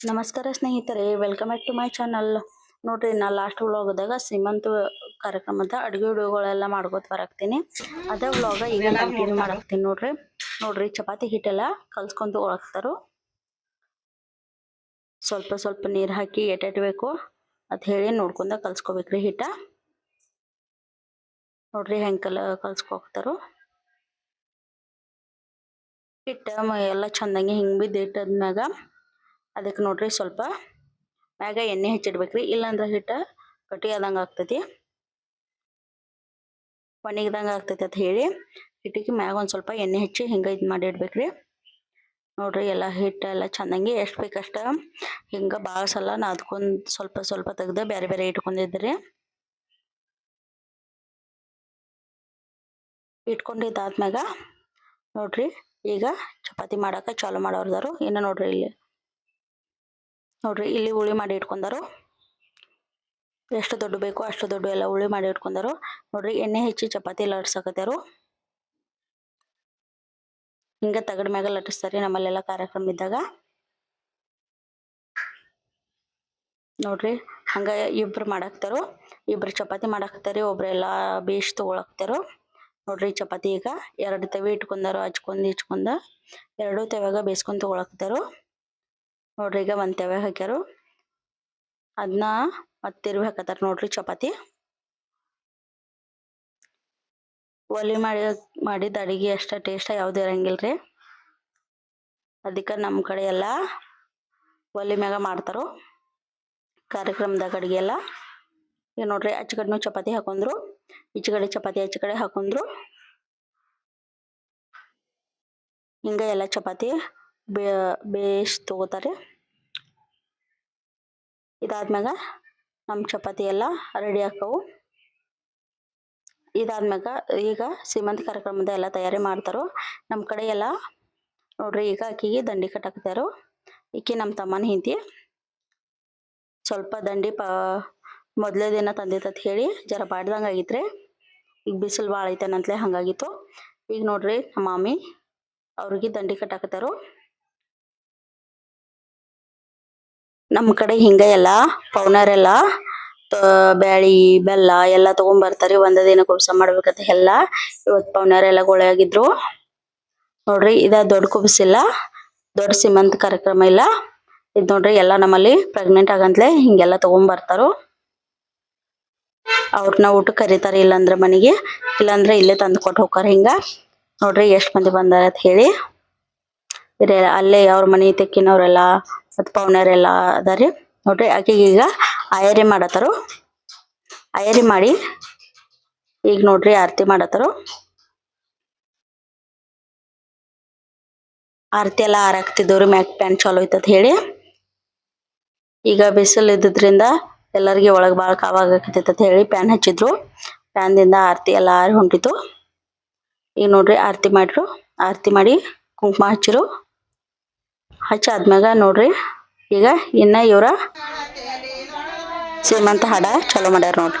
ನಮಸ್ಕಾರ ಸ್ನೇಹಿತರೆ welcome back to my channel ನೋಡ್ರಿ, ನಾ ಲಾಸ್ಟ್ ವ್ಲಾಗದಾಗ ಸೀಮಂತ ಕಾರ್ಯಕ್ರಮದ ಅಡುಗೆ ವಿಡಿಯೋಗಳೆಲ್ಲ ಮಾಡ್ಕೋತ ಬರಾಕ್ತೀನಿ. ಅದೇ ವ್ಲಾಗ ಈಗ ಕಂಟಿನ್ಯೂ ಮಾಡಾಕ್ತೀನಿ ನೋಡ್ರಿ. ನೋಡ್ರಿ, ಚಪಾತಿ ಹಿಟ್ಟೆಲ್ಲ ಕಲ್ಸ್ಕೊಂತ ಒಳಗ್ತಾರು. ಸ್ವಲ್ಪ ಸ್ವಲ್ಪ ನೀರು ಹಾಕಿ ಎಟ್ಟೆಟ್ ಅದ ಹೇಳಿ ನೋಡ್ಕೊಂಡ ಕಲ್ಸ್ಕೋಬೇಕ್ರಿ ಹಿಟ್ಟ. ನೋಡ್ರಿ, ಹೆಂಗ್ ಕಲ ಕಲ್ಸ್ಕೋಗ್ತಾರು ಹಿಟ್ಟ ಎಲ್ಲ ಚಂದಂಗೆ ಹಿಂಗ್ ಬಿದ್ದು ಇಟ್ಟದ್ಮ್ಯಾಗ ಅದಕ್ಕೆ ನೋಡ್ರಿ ಸ್ವಲ್ಪ ಮ್ಯಾಗ ಎಣ್ಣೆ ಹಚ್ಚಿಡ್ಬೇಕ್ರಿ. ಇಲ್ಲಾಂದ್ರ ಹಿಟ್ಟ ಕಟ್ಟಿ ಆದಂಗ ಆಗ್ತೈತಿ. ಒಣಗಿದಂಗ ಆಗ್ತೈತಿ ಅಂತ ಹೇಳಿ ಹಿಟ್ಟಿಗೆ ಮ್ಯಾಗ ಒಂದ್ ಸ್ವಲ್ಪ ಎಣ್ಣೆ ಹೆಚ್ಚಿ ಹಿಂಗ ಇದ್ ಮಾಡಿ ಇಡ್ಬೇಕ್ರಿ. ನೋಡ್ರಿ ಎಲ್ಲ ಹಿಟ್ಟ ಎಲ್ಲ ಚಂದಂಗಿ ಎಷ್ಟ್ ಬೇಕಷ್ಟ ಹಿಂಗ ಬಾಳ ಸಲ ನಾದ್ಕೊಂಡ್ ಸ್ವಲ್ಪ ಸ್ವಲ್ಪ ತೆಗ್ದ ಬೇರೆ ಬೇರೆ ಇಟ್ಕೊಂಡಿದ್ರಿ. ಇಟ್ಕೊಂಡಿದ್ದಾದ್ಮ್ಯಾಗ ನೋಡ್ರಿ ಈಗ ಚಪಾತಿ ಮಾಡಾಕ ಚಾಲು ಮಾಡೋರ್ದಾರು. ಇನ್ನ ನೋಡ್ರಿ ಇಲ್ಲಿ ನೋಡ್ರಿ, ಇಲ್ಲಿ ಉಳಿ ಮಾಡಿ ಇಟ್ಕೊಂಡರು. ಎಷ್ಟು ದೊಡ್ಡ ಬೇಕು ಅಷ್ಟು ದೊಡ್ಡ ಎಲ್ಲ ಉಳಿ ಮಾಡಿ ಇಟ್ಕೊಂಡರು. ನೋಡ್ರಿ, ಎಣ್ಣೆ ಹೆಚ್ಚಿ ಚಪಾತಿ ಲಟ್ಸಕತ್ತಾರು ಹಿಂಗ ತಗಡ ಮ್ಯಾಗ ಲಟ್ಟಿಸ್ತಾರೆ ನಮ್ಮಲ್ಲೆಲ್ಲ ಕಾರ್ಯಕ್ರಮ ಇದ್ದಾಗ. ನೋಡ್ರಿ, ಹಂಗ ಇಬ್ರು ಮಾಡಾಕ್ತಾರು. ಇಬ್ರು ಚಪಾತಿ ಮಾಡಾಕ್ತಾರೆ ಒಬ್ರೆಲ್ಲ ಬೇಸ್ ತಗೊಳಕ್ತಾರು. ನೋಡ್ರಿ, ಚಪಾತಿ ಈಗ ಎರಡು ತವಿ ಇಟ್ಕೊಂಡಾರು, ಹಚ್ಕೊಂಡ್ ಇಚ್ಕೊಂಡ ಎರಡು ತವ್ಯಾಗ ಬೇಯಿಸ್ಕೊಂಡ್ ತಗೊಳಕ್ತಾರು. ನೋಡ್ರಿ ಈಗ ಒಂದ್ ತೆವೆ ಹಾಕ್ಯಾರು. ಅದನ್ನ ಮತ್ತ್ ತಿರ್ವಿ ಹಾಕತ್ತಾರ ನೋಡ್ರಿ ಚಪಾತಿ. ಒಲೆ ಮಾಡಿ ಮಾಡಿದ ಅಡಿಗೆ ಅಷ್ಟ ಟೇಸ್ಟ್ ಯಾವ್ದು ಇರಂಗಿಲ್ರಿ. ಅದಕ್ಕ ನಮ್ಮ ಕಡೆ ಎಲ್ಲ ಒಲೆ ಮ್ಯಾಗ ಮಾಡ್ತಾರು. ಕಾರ್ಯಕ್ರಮದಾಗ ಅಡಿಗೆ ಎಲ್ಲ. ಈಗ ನೋಡ್ರಿ ಅಚ್ಚ ಕಡೆ ಚಪಾತಿ ಹಾಕೊಂಡ್ರು ಈಚ ಕಡೆ ಚಪಾತಿ, ಆಚೆ ಕಡೆ ಹಾಕೊಂಡ್ರು ಹಿಂಗ ಎಲ್ಲ ಚಪಾತಿ. ಬೇ ತೊಗೋತಾರೆ ತಗೋತಾರೆ. ಇದಾದ್ಮ್ಯಾಗ ನಮ್ಮ ಚಪಾತಿ ಎಲ್ಲ ರೆಡಿ ಆಕ್ಕವು ಇದಾದ್ಮ್ಯಾಗ ಈಗ ಸೀಮಂತ ಕಾರ್ಯಕ್ರಮದ ಎಲ್ಲ ತಯಾರಿ ಮಾಡ್ತಾರೆ ನಮ್ಮ ಕಡೆ ಎಲ್ಲ ನೋಡ್ರಿ ಈಗ ಆಕಿಗೆ ದಂಡಿ ಕಟ್ಟಾಕ್ತಾರು ಈಕಿ ನಮ್ಮ ತಮ್ಮನ ಹಿಂತಿ ಸ್ವಲ್ಪ ದಂಡಿ ಪ, ಮೊದಲೇ ದಿನ ತಂದಿತ್ತಂತ ಹೇಳಿ, ಜರ ಬಾಡ್ದಂಗೆ ಆಗಿತ್ರಿ. ಈಗ ಬಿಸಿಲು ಭಾಳ ಐತೇನಂತ್ಲೆ ಹಂಗಾಗಿತ್ತು. ಈಗ ನೋಡ್ರಿ ನಮ್ಮ ಮಾಮಿ ಅವ್ರಿಗೆ ದಂಡಿ ಕಟ್ಟಾಕತ್ತಾರು ನಮ್ ಕಡೆ ಹಿಂಗ ಎಲ್ಲಾ ಪೌನರೆಲ್ಲ ಬ್ಯಾಳಿ, ಬೆಲ್ಲ ಎಲ್ಲ ತಗೊಂಡ್ ಬರ್ತಾರಿ. ಒಂದ ದಿನ ಕುಬ್ಸ ಮಾಡ್ಬೇಕಂತ ಎಲ್ಲ. ಇವತ್ ಪೌನರೆಲ್ಲ ಗೊಳೆ ಆಗಿದ್ರು. ನೋಡ್ರಿ, ಇದ ದೊಡ್ಡ ಕುಬ್ಸಿಲ್ಲ ದೊಡ್ಡ ಸೀಮಂತ ಕಾರ್ಯಕ್ರಮ ಇಲ್ಲ. ಇದ್ ನೋಡ್ರಿ, ಎಲ್ಲ ನಮ್ಮಲ್ಲಿ ಪ್ರೆಗ್ನೆಂಟ್ ಆಗಂತ್ಲೆ ಹಿಂಗೆಲ್ಲ ತಗೊಂಡ್ ಬರ್ತಾರು. ಅವ್ರನ್ನ ಊಟ ಕರೀತಾರ ಇಲ್ಲಾಂದ್ರ ಮನೆಗೆ. ಇಲ್ಲಾಂದ್ರೆ ಇಲ್ಲೇ ತಂದು ಕೊಟ್ಟು ಹೋಕಾರ ಹಿಂಗ. ನೋಡ್ರಿ, ಎಷ್ಟ್ ಮಂದಿ ಬಂದಾರ ಅಂತ ಹೇಳಿ. ಅಲ್ಲೇ ಅವ್ರ ಮನೆ ತೆಕ್ಕಿನವ್ರೆಲ್ಲ ಮತ್ ಪೌನರೆಲ್ಲ ಅದಾರಿ ನೋಡ್ರಿ ಆಕೆಗೆ ಈಗ ಅಯರಿ ಮಾಡತಾರು ಅಯರಿ ಮಾಡಿ ಈಗ ನೋಡ್ರಿ ಆರತಿ ಮಾಡತಾರು ಆರತಿ ಎಲ್ಲ ಆರಾಕ್ತಿದ್ದವ್ರಿ ಮ್ಯಾಕ್ ಪ್ಯಾನ್ ಚಾಲೋ ಐತತ್ ಹೇಳಿ. ಈಗ ಬಿಸಿಲು ಇದ್ದಿದ್ರಿಂದ ಎಲ್ಲರಿಗೆ ಒಳಗೆ ಭಾಳ ಅಂತ ಹೇಳಿ ಪ್ಯಾನ್ ಹಚ್ಚಿದ್ರು. ಪ್ಯಾನ್ದಿಂದ ಆರತಿ ಎಲ್ಲ ಆರಿ ಹೊಂಟಿತು. ಈಗ ನೋಡ್ರಿ ಆರತಿ ಮಾಡ್ರು. ಆರತಿ ಮಾಡಿ ಕುಂಕುಮ ಹಚ್ಚಿರು. ಹಚ್ಚ ಆದ್ಮ್ಯಾಗ ನೋಡ್ರಿ. ಈಗ ಇನ್ನ ಇವರ ಸೀಮಂತ ಹಾಡ ಚಲೋ ಮಾಡ್ಯಾರ ನೋಡ್ರಿ.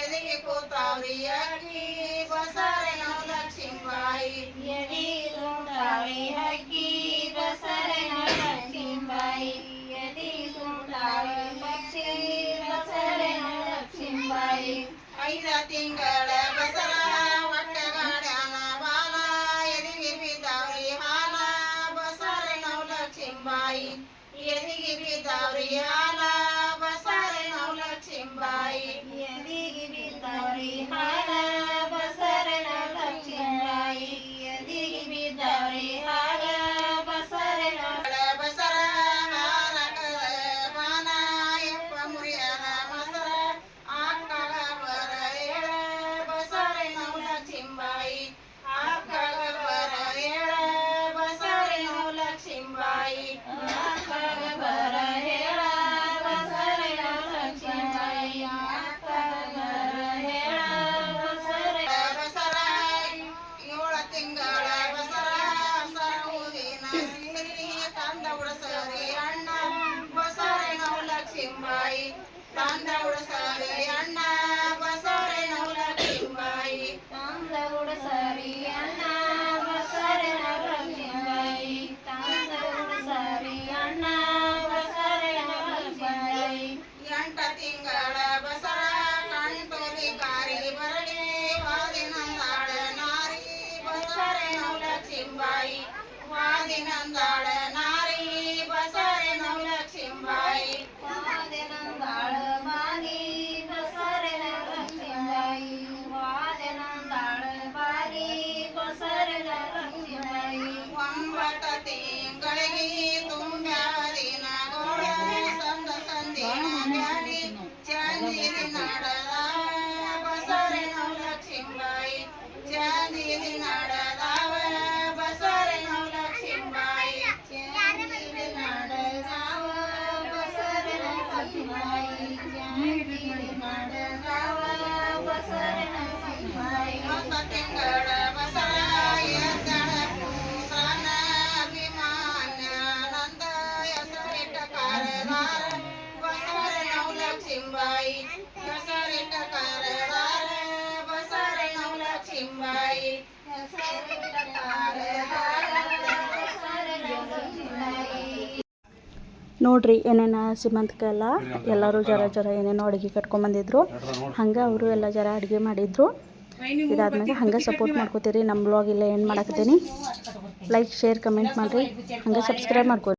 ఎదిగి కూతావి అక్కి బసారైన లక్ష్మీబాయి. ఎదిగి కూతావి అక్కి ಮಾಡಿ ಬಸರಣ ನೋಡ್ರಿ ಏನೇನು ಸೀಮಂತಕ್ಕೆಲ್ಲ ಎಲ್ಲರೂ ಜರ ಜರ ಏನೇನೋ ಅಡುಗೆ ಕಟ್ಕೊಂಬಂದಿದ್ರು ಹಂಗೆ ಅವರು ಎಲ್ಲ ಜರ ಅಡುಗೆ ಮಾಡಿದ್ರು. ಇದಾದ್ಮೇಲೆ ಹಂಗೆ ಸಪೋರ್ಟ್ ಮಾಡ್ಕೋತೀರಿ. ನಮ್ಮ ಬ್ಲಾಗ್ ಇಲ್ಲ ಏನು ಮಾಡಾಕತ್ತೀನಿ. ಲೈಕ್ ಶೇರ್ ಕಮೆಂಟ್ ಮಾಡಿರಿ. ಹಂಗೆ ಸಬ್ಸ್ಕ್ರೈಬ್ ಮಾಡ್ಕೊ